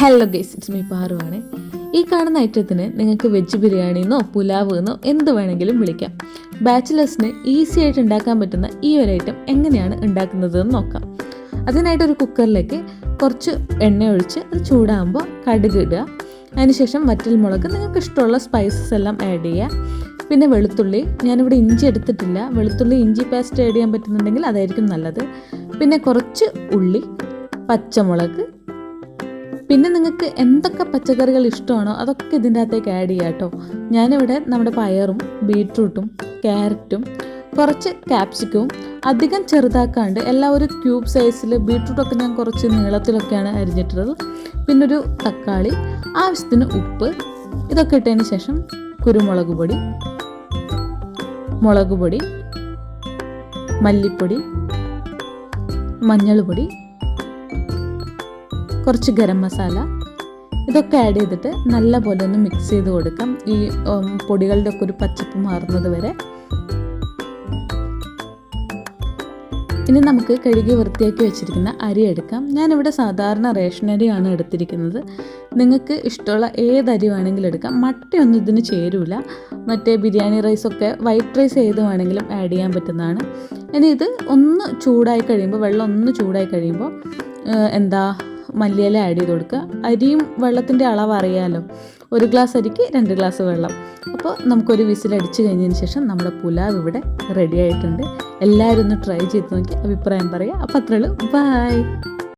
Hello guys it's me പാറുവാണ് ഈ കാണുന്ന ഐറ്റത്തിന് നിങ്ങൾക്ക് വെജ് ബിരിയാണി എന്നോ പുലാവ് എന്നോ എന്ത് വേണമെങ്കിലും വിളിക്കാം. ബാച്ചിലേഴ്സിന് ഈസി ആയിട്ട് ഉണ്ടാക്കാൻ പറ്റുന്ന ഈ ഒരു ഐറ്റം എങ്ങനെയാണ് ഉണ്ടാക്കുന്നത് എന്ന് നോക്കാം. അതിനായിട്ട് ഒരു കുക്കറിലേക്ക് കുറച്ച് എണ്ണ ഒഴിച്ച് അത് ചൂടാകുമ്പോൾ കടുക് ഇടുക. അതിനുശേഷം വറ്റൽ മുളക് നിങ്ങൾക്ക് ഇഷ്ടമുള്ള സ്പൈസസ് എല്ലാം ആഡ് ചെയ്യുക. പിന്നെ വെളുത്തുള്ളി ഞാനിവിടെ ഇഞ്ചി എടുത്തിട്ടില്ല. വെളുത്തുള്ളി ഇഞ്ചി പേസ്റ്റ് ആഡ് ചെയ്യാൻ പറ്റുന്നുണ്ടെങ്കിൽ അതായിരിക്കും നല്ലത്. പിന്നെ കുറച്ച് ഉള്ളി പച്ചമുളക് പിന്നെ നിങ്ങൾക്ക് എന്തൊക്കെ പച്ചക്കറികൾ ഇഷ്ടമാണോ അതൊക്കെ ഇതിന്റെ അകത്തേക്ക് ആഡ് ചെയ്യാം കേട്ടോ. ഞാനിവിടെ നമ്മുടെ പയറും ബീട്രൂട്ടും ക്യാരറ്റും കുറച്ച് ക്യാപ്സിക്കവും അധികം ചെറുതാക്കാണ്ട് എല്ലാം ഒരു ക്യൂബ് സൈസിൽ ബീട്രൂട്ടൊക്കെ ഞാൻ കുറച്ച് നീളത്തിലൊക്കെയാണ് അരിഞ്ഞിട്ടുള്ളത്. പിന്നെ ഒരു തക്കാളി ആവശ്യത്തിന് ഉപ്പ് ഇതൊക്കെ ഇട്ടതിന് ശേഷം കുരുമുളക് പൊടി മുളക് പൊടി മല്ലിപ്പൊടി മഞ്ഞൾ പൊടി കുറച്ച് ഗരം മസാല. ഇതൊക്കെ ആഡ് ചെയ്തിട്ട് നല്ല പോലെ ഒന്ന് മിക്സ് ചെയ്ത് കൊടുക്കാം. ഈ പൊടികളുടെ ഒക്കെ ഒരു പച്ചപ്പ് മാറുന്നത് വരെ. ഇനി നമുക്ക് കഴുകി വൃത്തിയാക്കി വെച്ചിരിക്കുന്ന അരി എടുക്കാം. ഞാനിവിടെ സാധാരണ റേഷൻ അരിയാണ് എടുത്തിരിക്കുന്നത്. നിങ്ങൾക്ക് ഇഷ്ടമുള്ള ഏത് അരി വേണമെങ്കിലും എടുക്കാം. മട്ടയൊന്നും ഇതിന് ചേരൂല. മറ്റേ ബിരിയാണി റൈസൊക്കെ വൈറ്റ് റൈസ് ഏത് വേണമെങ്കിലും ആഡ് ചെയ്യാൻ പറ്റുന്നതാണ്. ഇനി ഇത് ഒന്ന് ചൂടായി കഴിയുമ്പോൾ വെള്ളം ഒന്ന് ചൂടായി കഴിയുമ്പോൾ എന്താ മല്ലിയില ആഡ് ചെയ്ത് കൊടുക്കുക. അരിയും വെള്ളത്തിന്റെ അളവ് അറിയാമല്ലോ ഒരു ഗ്ലാസ് അരിക്ക് രണ്ട് ഗ്ലാസ് വെള്ളം. അപ്പോൾ നമുക്കൊരു വിസിൽ അടിച്ച് കഴിഞ്ഞതിന് ശേഷം നമ്മുടെ പുലാവ് ഇവിടെ റെഡി ആയിട്ടുണ്ട്. എല്ലാവരും ഒന്ന് ട്രൈ ചെയ്ത് നോക്കി അഭിപ്രായം പറയുക. അപ്പോൾ അത്രയുള്ളൂ ബൈ